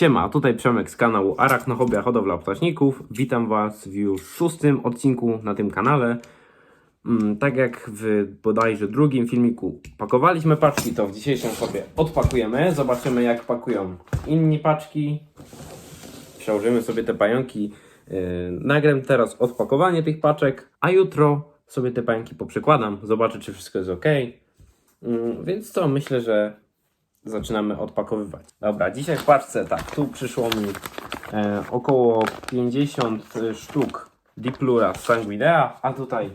Siema, tutaj Przemek z kanału Arachnohobia Hodowla Ptaśników. Witam Was w już szóstym odcinku na tym kanale. Mm, Tak jak w bodajże drugim filmiku pakowaliśmy paczki, to w dzisiejszym sobie odpakujemy. Zobaczymy jak pakują inni paczki. Przełożymy sobie te pająki. Yy, nagram teraz odpakowanie tych paczek, a jutro sobie te pająki poprzekładam. Zobaczę czy wszystko jest ok. Mm, Więc co, myślę, że zaczynamy odpakowywać. Dobra, dzisiaj w paczce, tak, tu przyszło mi e, około 50 sztuk Diplura sanguinea, a tutaj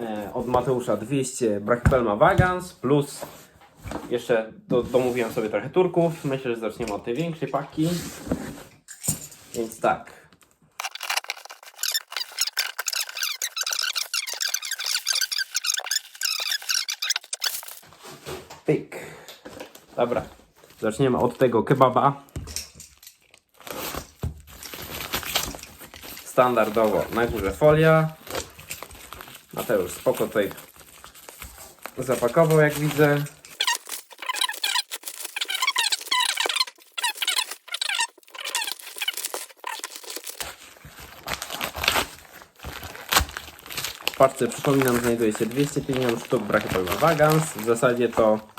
e, od Mateusza 200 Brachypelma vagans, plus jeszcze do, domówiłem sobie trochę turków. Myślę, że zaczniemy od tej większej paki. Więc tak. Pyk. Dobra, zaczniemy od tego kebaba. Standardowo na górze folia. Mateusz spoko tutaj zapakował jak widzę. W paczce przypominam znajduje się 250 sztuk Brachypelma vagans. W zasadzie to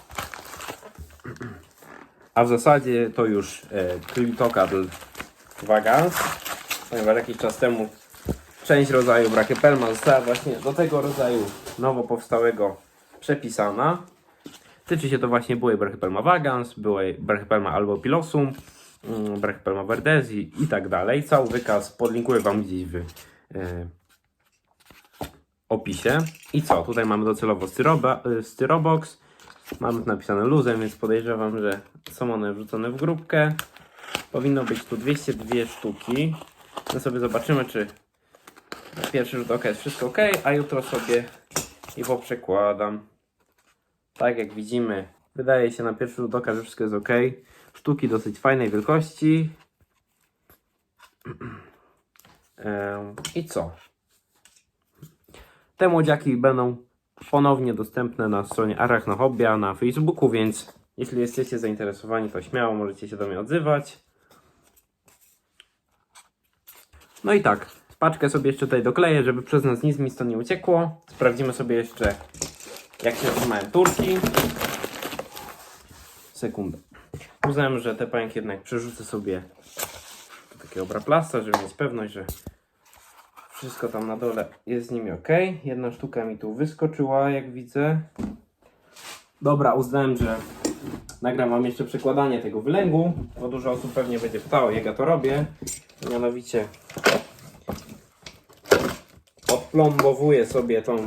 a w zasadzie to już e, Clitocadl Vagans, ponieważ jakiś czas temu część rodzaju Brachypelma została właśnie do tego rodzaju nowo powstałego przepisana. Tyczy się to właśnie byłej Brachypelma Vagans, byłej Brachypelma albopilosum, mm, Brachypelma verdezi i tak dalej. Cały wykaz podlinkuję Wam gdzieś w e, opisie. I co? Tutaj mamy docelowo styroba, y, styrobox. Mamy tu napisane luzem, więc podejrzewam, że są one wrzucone w grupkę. Powinno być tu 202 sztuki. My sobie zobaczymy, czy na pierwszy rzut oka jest wszystko ok, a jutro sobie je poprzekładam. Tak jak widzimy, wydaje się na pierwszy rzut oka, że wszystko jest ok. Sztuki dosyć fajnej wielkości. I co? Te młodziaki będą ponownie dostępne na stronie Arachnohobia na Facebooku, więc jeśli jesteście zainteresowani, to śmiało możecie się do mnie odzywać. No i tak, paczkę sobie jeszcze tutaj dokleję, żeby przez nas nic mi stąd nie uciekło. Sprawdzimy sobie jeszcze, jak się trzymają turki. Sekundę. Uznałem, że te pająki jednak przerzucę sobie do takiego braplasta, żeby mieć pewność, że wszystko tam na dole jest z nimi ok. Jedna sztuka mi tu wyskoczyła, jak widzę. Dobra, uznałem, że nagram wam jeszcze przekładanie tego wylęgu, bo dużo osób pewnie będzie pytało, jak ja to robię. Mianowicie odplombowuję sobie tą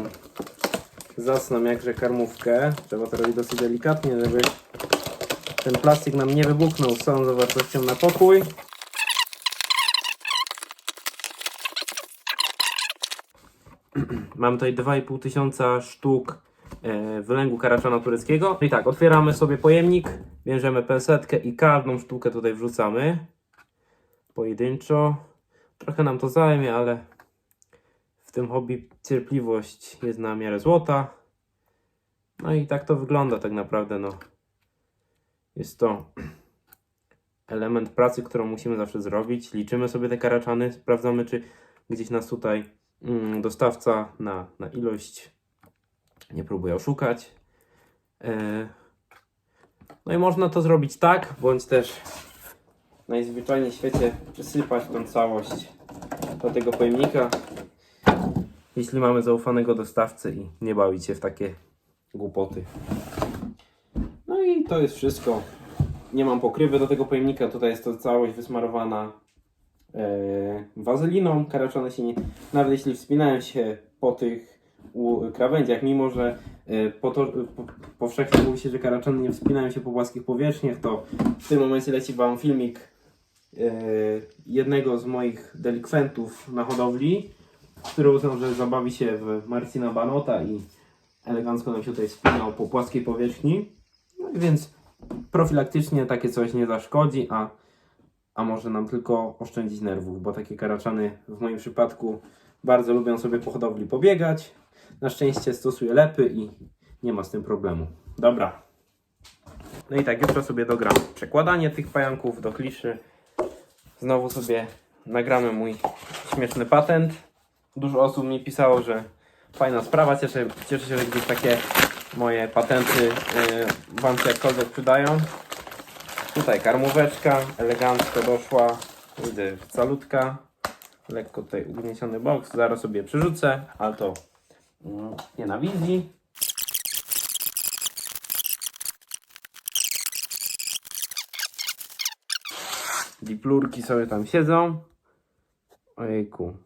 zasną jakże karmówkę. Trzeba to robić dosyć delikatnie, żeby ten plastik nam nie wybuchnął z całą zawartością na pokój. Mam tutaj 2,5 tysiąca sztuk e, wylęgu karaczana tureckiego. No I tak, otwieramy sobie pojemnik, bierzemy pensetkę i każdą sztukę tutaj wrzucamy. Pojedynczo. Trochę nam to zajmie, ale w tym hobby cierpliwość jest na miarę złota. No i tak to wygląda tak naprawdę. No. Jest to element pracy, którą musimy zawsze zrobić. Liczymy sobie te karaczany, sprawdzamy, czy gdzieś nas tutaj dostawca na, na ilość nie próbuje oszukać. E, No i można to zrobić tak, bądź też najzwyczajniej w świecie przysypać tą całość do tego pojemnika. Jeśli mamy zaufanego dostawcę i nie bawić się w takie głupoty. No i to jest wszystko. Nie mam pokrywy do tego pojemnika. Tutaj jest to całość wysmarowana wazeliną. Karaczone się nie... Nawet jeśli wspinają się po tych krawędziach, mimo że e, po to, po, powszechnie mówi się, że karaczany nie wspinają się po płaskich powierzchniach, to w tym momencie leci Wam filmik e, jednego z moich delikwentów na hodowli, który uznał, że zabawi się w Marcina Banota i elegancko nam się tutaj wspinał po płaskiej powierzchni. No więc profilaktycznie takie coś nie zaszkodzi, a, a może nam tylko oszczędzić nerwów, bo takie karaczany w moim przypadku bardzo lubią sobie po hodowli pobiegać. Na szczęście stosuję lepy i nie ma z tym problemu. Dobra. No i tak, jutro sobie dogram przekładanie tych pająków do kliszy, znowu sobie nagramy mój śmieszny patent. Dużo osób mi pisało, że fajna sprawa. Cieszę, cieszę się, że gdzieś takie moje patenty yy, Wam się jakkolwiek przydają. Tutaj karmóweczka, elegancko doszła. Widzę, calutka. Lekko tutaj ugniesiony boks. Zaraz sobie przerzucę, ale to mm, nie na wizji. Diplurki sobie tam siedzą. Ojejku.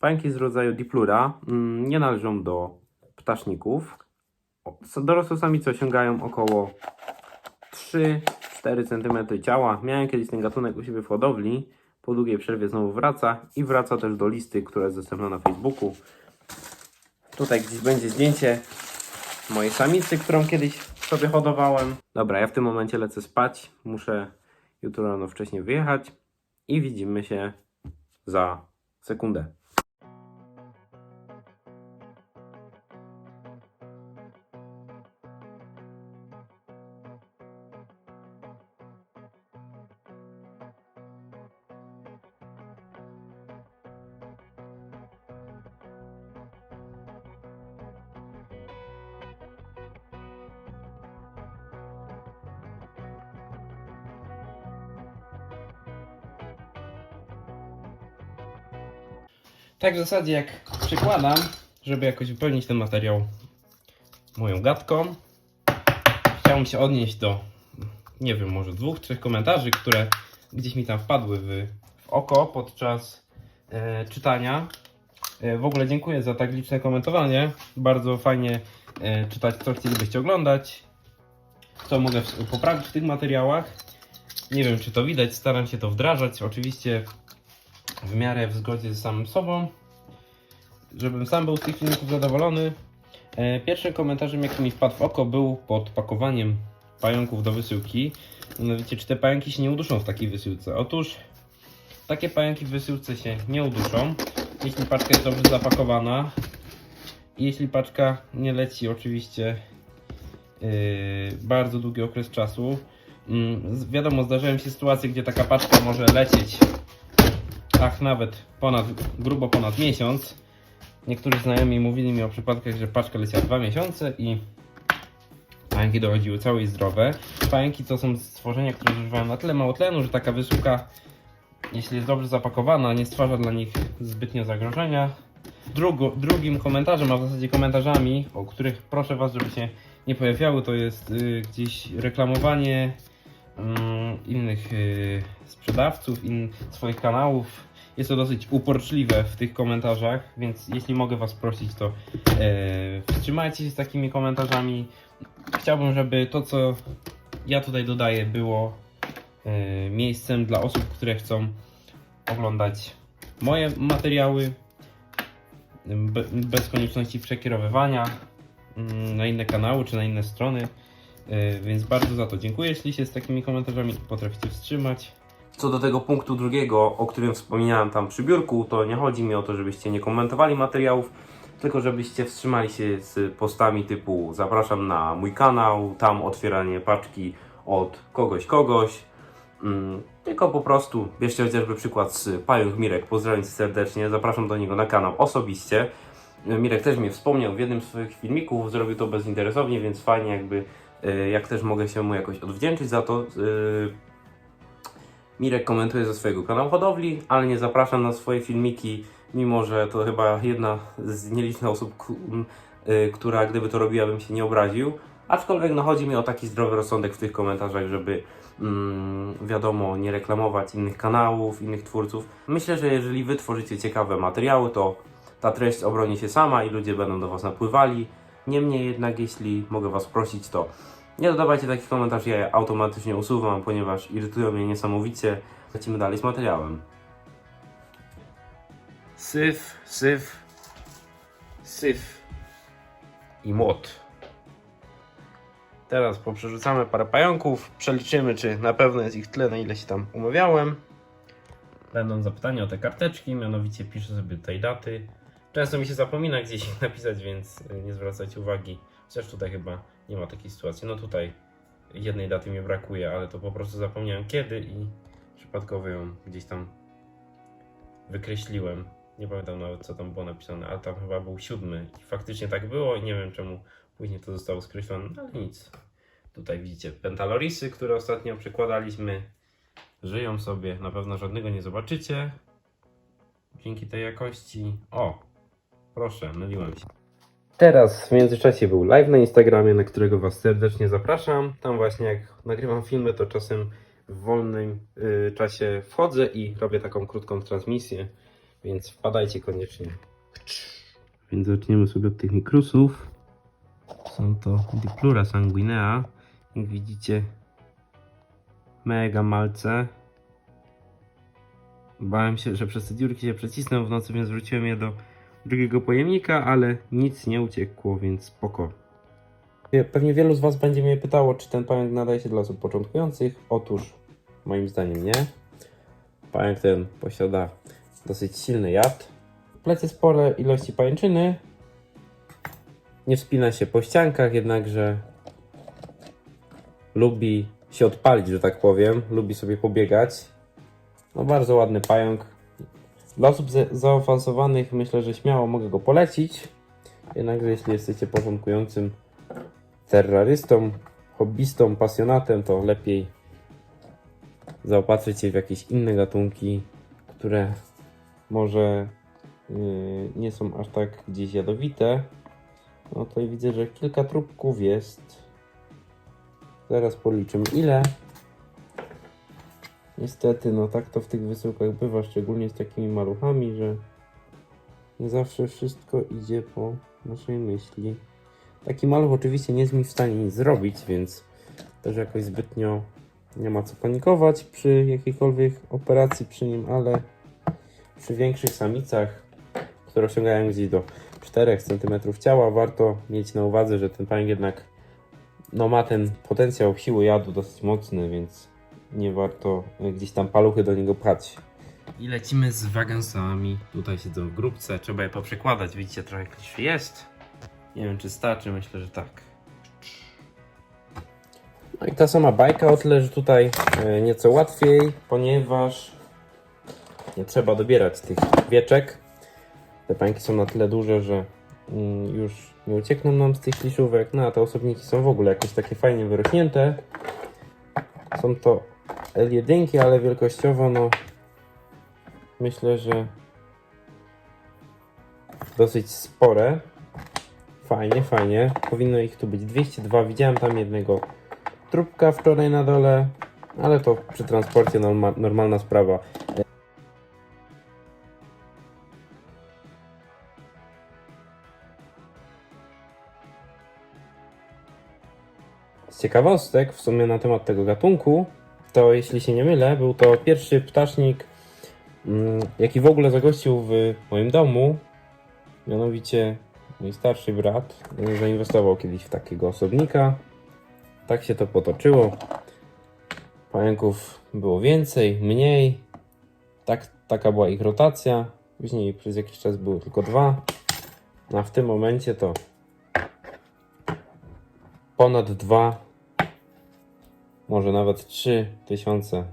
Pająki z rodzaju diplura mm, nie należą do ptaszników. Dorosłe samice osiągają około 3-4 cm ciała. Miałem kiedyś ten gatunek u siebie w hodowli. Po długiej przerwie znowu wraca i wraca też do listy, która jest dostępna na Facebooku. Tutaj gdzieś będzie zdjęcie mojej samicy, którą kiedyś sobie hodowałem. Dobra, ja w tym momencie lecę spać. Muszę jutro rano wcześniej wyjechać i widzimy się za sekundę. Tak w zasadzie jak przykładam, żeby jakoś wypełnić ten materiał moją gadką, chciałbym się odnieść do, nie wiem, może dwóch, trzech komentarzy, które gdzieś mi tam wpadły w, w oko podczas e, czytania. E, w ogóle dziękuję za tak liczne komentowanie. Bardzo fajnie e, czytać, co chcielibyście oglądać, co mogę w- poprawić w tych materiałach. Nie wiem, czy to widać, staram się to wdrażać. Oczywiście w miarę w zgodzie z samym sobą, żebym sam był z tych filmików zadowolony. E, Pierwszym komentarzem, jaki mi wpadł w oko, był pod pakowaniem pająków do wysyłki. Mianowicie, czy te pająki się nie uduszą w takiej wysyłce? Otóż takie pająki w wysyłce się nie uduszą, jeśli paczka jest dobrze zapakowana i jeśli paczka nie leci oczywiście yy, bardzo długi okres czasu. Z- wiadomo, zdarzają się sytuacje, gdzie taka paczka może lecieć ach nawet ponad, grubo ponad miesiąc. Niektórzy znajomi mówili mi o przypadkach, że paczka leciała dwa miesiące i pająki dochodziły całe i zdrowe. Pająki to są stworzenia, które zużywają na tyle mało tlenu, że taka wysyłka, jeśli jest dobrze zapakowana, nie stwarza dla nich zbytnio zagrożenia. Drugo, drugim komentarzem, a w zasadzie komentarzami, o których proszę Was, żeby się nie pojawiały, to jest y, gdzieś reklamowanie mm, innych y, sprzedawców, in, swoich kanałów. Jest to dosyć uporczliwe w tych komentarzach, więc jeśli mogę Was prosić, to e, wstrzymajcie się z takimi komentarzami. Chciałbym, żeby to, co ja tutaj dodaję, było e, miejscem dla osób, które chcą oglądać moje materiały be, bez konieczności przekierowywania mm, na inne kanały czy na inne strony. E, Więc bardzo za to dziękuję, jeśli się z takimi komentarzami potraficie wstrzymać. Co do tego punktu drugiego, o którym wspomniałem tam przy biurku, to nie chodzi mi o to, żebyście nie komentowali materiałów, tylko żebyście wstrzymali się z postami typu zapraszam na mój kanał, tam otwieranie paczki od kogoś kogoś. Mm, tylko po prostu bierzcie chociażby przykład z Pająk Mirek, pozdrawiam cię serdecznie, zapraszam do niego na kanał osobiście. Mirek też mnie wspomniał w jednym z swoich filmików, zrobił to bezinteresownie, więc fajnie jakby, e, jak też mogę się mu jakoś odwdzięczyć za to. Mirek komentuje ze swojego kanału hodowli, ale nie zapraszam na swoje filmiki, mimo że to chyba jedna z nielicznych osób, y, która gdyby to robiła, bym się nie obraził. Aczkolwiek no, chodzi mi o taki zdrowy rozsądek w tych komentarzach, żeby mm, wiadomo, nie reklamować innych kanałów, innych twórców. Myślę, że jeżeli wy tworzycie ciekawe materiały, to ta treść obroni się sama i ludzie będą do was napływali. Niemniej jednak, jeśli mogę was prosić, to nie dodawajcie takich komentarzy, ja je automatycznie usuwam, ponieważ irytują mnie niesamowicie. Lecimy dalej z materiałem. Syf, syf, syf i młot. Teraz poprzerzucamy parę pająków, przeliczymy, czy na pewno jest ich tyle, na ile się tam umawiałem. Będą zapytania o te karteczki, mianowicie piszę sobie tutaj daty. Często mi się zapomina gdzieś ich napisać, więc y, nie zwracajcie uwagi. Chociaż tutaj chyba nie ma takiej sytuacji. No tutaj jednej daty mi brakuje, ale to po prostu zapomniałem kiedy i Przypadkowo ją gdzieś tam wykreśliłem. Nie pamiętam nawet co tam było napisane, ale tam chyba był siódmy. I faktycznie tak było i nie wiem czemu później to zostało skreślone, no ale nic. Tutaj widzicie pentalorisy, które ostatnio przekładaliśmy. Żyją sobie, na pewno żadnego nie zobaczycie. Dzięki tej jakości. O, proszę, myliłem się. Teraz w międzyczasie był live na Instagramie, na którego Was serdecznie zapraszam. Tam właśnie jak nagrywam filmy, to czasem w wolnym y, czasie wchodzę i robię taką krótką transmisję, więc wpadajcie koniecznie. Więc zaczniemy sobie od tych mikrusów. Są to Diplura sanguinea. Jak widzicie, mega malce. Bałem się, że przez te dziurki się przecisnę w nocy, więc wróciłem je do drugiego pojemnika, ale nic nie uciekło, więc spoko. Pewnie wielu z Was będzie mnie pytało, czy ten pająk nadaje się dla osób początkujących. Otóż, moim zdaniem nie. Pająk ten posiada dosyć silny jad. Plecie spore ilości pajęczyny. Nie wspina się po ściankach, jednakże lubi się odpalić, że tak powiem. Lubi sobie pobiegać. No bardzo ładny pająk. Dla osób za- zaawansowanych myślę, że śmiało mogę go polecić. Jednakże jeśli jesteście początkującym terrorystą, hobbystą, pasjonatem, to lepiej zaopatrzyć się w jakieś inne gatunki, które może yy, nie są aż tak gdzieś jadowite. No tutaj widzę, że kilka trupków jest. Zaraz policzymy ile. Niestety, no tak to w tych wysyłkach bywa, szczególnie z takimi maluchami, że nie zawsze wszystko idzie po naszej myśli. Taki maluch oczywiście nie jest mi w stanie nic zrobić, więc też jakoś zbytnio nie ma co panikować przy jakiejkolwiek operacji przy nim, ale przy większych samicach, które osiągają gdzieś do 4 cm ciała, warto mieć na uwadze, że ten pająk jednak no, ma ten potencjał siły jadu dosyć mocny, więc nie warto gdzieś tam paluchy do niego pchać. I lecimy z wagansami. Tutaj siedzą w grupce, trzeba je poprzekładać. Widzicie, trochę kliszy jest. Nie wiem, czy starczy, myślę, że tak. No i ta sama bajka, o tyle, że tutaj e, nieco łatwiej, ponieważ nie trzeba dobierać tych wieczek. Te pańki są na tyle duże, że mm, już nie uciekną nam z tych kliszówek. No a te osobniki są w ogóle jakoś takie fajnie wyrośnięte. Są to L1, ale wielkościowo no myślę, że dosyć spore. Fajnie, fajnie. Powinno ich tu być 202. Widziałem tam jednego trupka wczoraj na dole, ale to przy transporcie norma, normalna sprawa. Z ciekawostek w sumie na temat tego gatunku, to jeśli się nie mylę, był to pierwszy ptasznik, mm, jaki w ogóle zagościł w moim domu. Mianowicie mój starszy brat y, zainwestował kiedyś w takiego osobnika. Tak się to potoczyło. Pająków było więcej, mniej. Tak, taka była ich rotacja. Później przez jakiś czas było tylko dwa. A w tym momencie to ponad dwa, może nawet trzy tysiące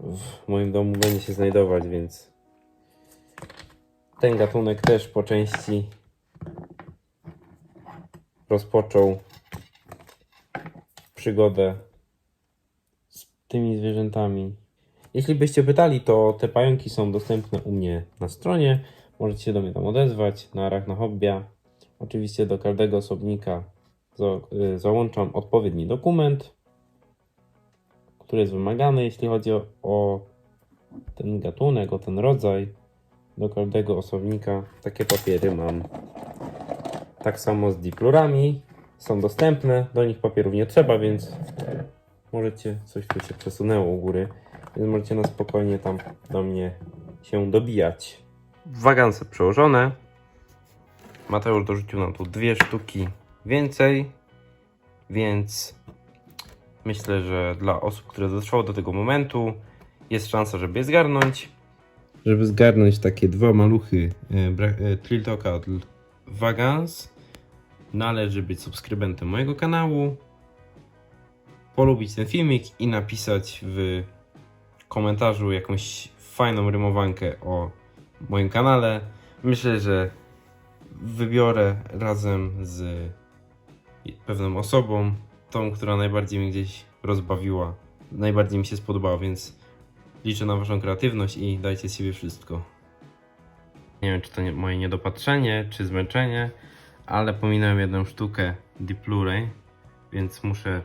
w moim domu będzie się znajdować, więc ten gatunek też po części rozpoczął przygodę z tymi zwierzętami. Jeśli byście pytali, to te pająki są dostępne u mnie na stronie. Możecie się do mnie tam odezwać na Arachnohobbia. Oczywiście do każdego osobnika y, załączam odpowiedni dokument, który jest wymagany, jeśli chodzi o, ten gatunek, o ten rodzaj. Do każdego osobnika takie papiery mam. Tak samo z diplurami. Są dostępne, do nich papierów nie trzeba, więc możecie, coś tu się przesunęło u góry, więc możecie na spokojnie tam do mnie się dobijać. Waganse przełożone. Mateusz dorzucił nam tu dwie sztuki więcej, więc myślę, że dla osób, które dotrwały do tego momentu, jest szansa, żeby je zgarnąć. Żeby zgarnąć takie dwa maluchy e, e, Triltocatl Vagans, należy być subskrybentem mojego kanału, polubić ten filmik i napisać w komentarzu jakąś fajną rymowankę o moim kanale. Myślę, że wybiorę razem z pewną osobą, tą, która najbardziej mnie gdzieś rozbawiła, najbardziej mi się spodobała, więc liczę na Waszą kreatywność i dajcie z siebie wszystko. Nie wiem, czy to nie, moje niedopatrzenie, czy zmęczenie, ale pominąłem jedną sztukę Deep Blu-ray, więc muszę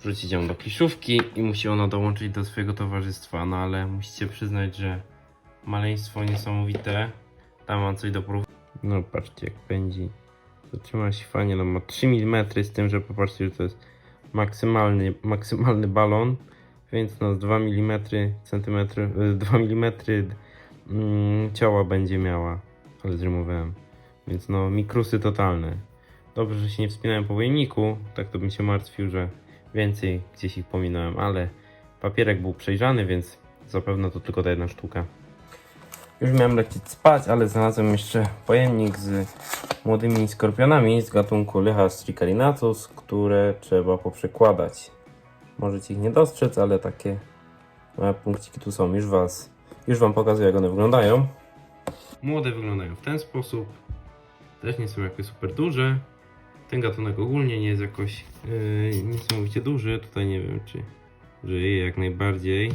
wrzucić ją do kliszówki i musi ona dołączyć do swojego towarzystwa. No ale musicie przyznać, że maleństwo niesamowite. Tam mam coś do porów. No patrzcie jak pędzi. Zatrzyma się fajnie, no ma 3 mm z tym, że popatrzcie, że to jest maksymalny, maksymalny balon, więc no z 2 mm, centymetry, y, 2 mm mm, ciała będzie miała, ale zrymowałem. Więc no mikrusy totalne. Dobrze, że się nie wspinałem po pojemniku, tak to bym się martwił, że więcej gdzieś ich pominąłem, ale papierek był przejrzany, więc zapewne to tylko ta jedna sztuka. Już miałem lecieć spać, ale znalazłem jeszcze pojemnik z młodymi skorpionami z gatunku Lycha stricarinatus, które trzeba poprzekładać. Możecie ich nie dostrzec, ale takie małe punkciki tu są. Już was, już wam pokazuję jak one wyglądają. Młode wyglądają w ten sposób. Też nie są jakoś super duże. Ten gatunek ogólnie nie jest jakoś yy, niesamowicie duży. Tutaj nie wiem, czy żyje jak najbardziej.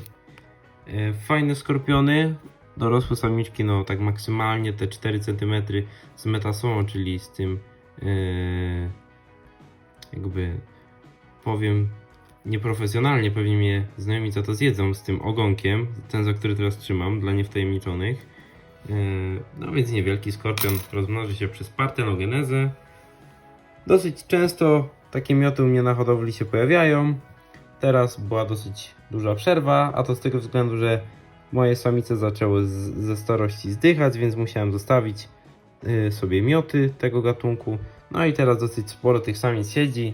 Yy, fajne skorpiony. Dorosłe samiczki, no tak maksymalnie te 4 cm z metasą, czyli z tym yy, jakby powiem nieprofesjonalnie, pewnie mnie znajomi co to zjedzą z tym ogonkiem, ten za który teraz trzymam, dla niewtajemniczonych. Yy, no więc niewielki skorpion rozmnoży się przez partenogenezę. Dosyć często takie mioty u mnie na hodowli się pojawiają. Teraz była dosyć duża przerwa, a to z tego względu, że moje samice zaczęły z, ze starości zdychać, więc musiałem zostawić y, sobie mioty tego gatunku. No i teraz dosyć sporo tych samic siedzi.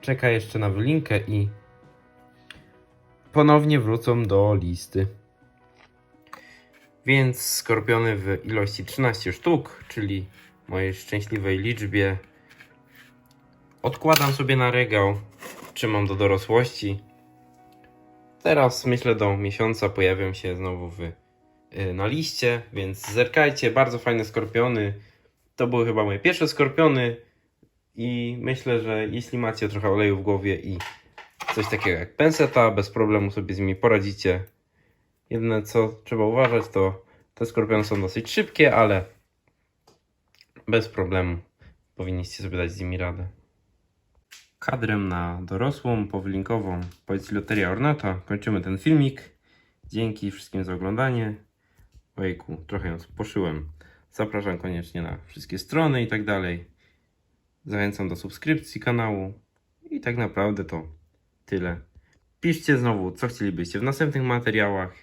Czeka jeszcze na wylinkę i ponownie wrócą do listy. Więc skorpiony w ilości 13 sztuk, czyli mojej szczęśliwej liczbie, odkładam sobie na regał, trzymam do dorosłości. Teraz myślę do miesiąca pojawią się znowu w, y, na liście, więc zerkajcie, bardzo fajne skorpiony. To były chyba moje pierwsze skorpiony i myślę, że jeśli macie trochę oleju w głowie i coś takiego jak penseta, bez problemu sobie z nimi poradzicie. Jedyne co trzeba uważać to te skorpiony są dosyć szybkie, ale bez problemu powinniście sobie dać z nimi radę kadrem na dorosłą, powylinkową poezji Loteria Ornata kończymy ten filmik. Dzięki wszystkim za oglądanie. Ojku, trochę ją poszyłem. Zapraszam koniecznie na wszystkie strony i tak dalej. Zachęcam do subskrypcji kanału. I tak naprawdę to tyle. Piszcie znowu, co chcielibyście w następnych materiałach.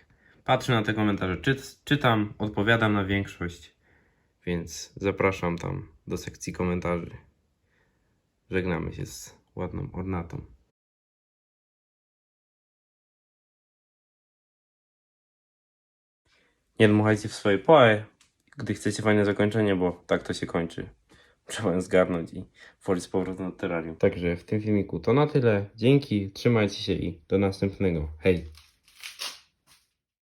Patrzę na te komentarze, czyt, czytam, odpowiadam na większość. Więc zapraszam tam do sekcji komentarzy. Żegnamy się z ładną ornatą. Nie dmuchajcie w swoje poe, gdy chcecie fajne zakończenie, bo tak to się kończy. Trzeba ją zgarnąć i włożyć z powrotem do terrarium. Także w tym filmiku to na tyle. Dzięki, trzymajcie się i do następnego. Hej!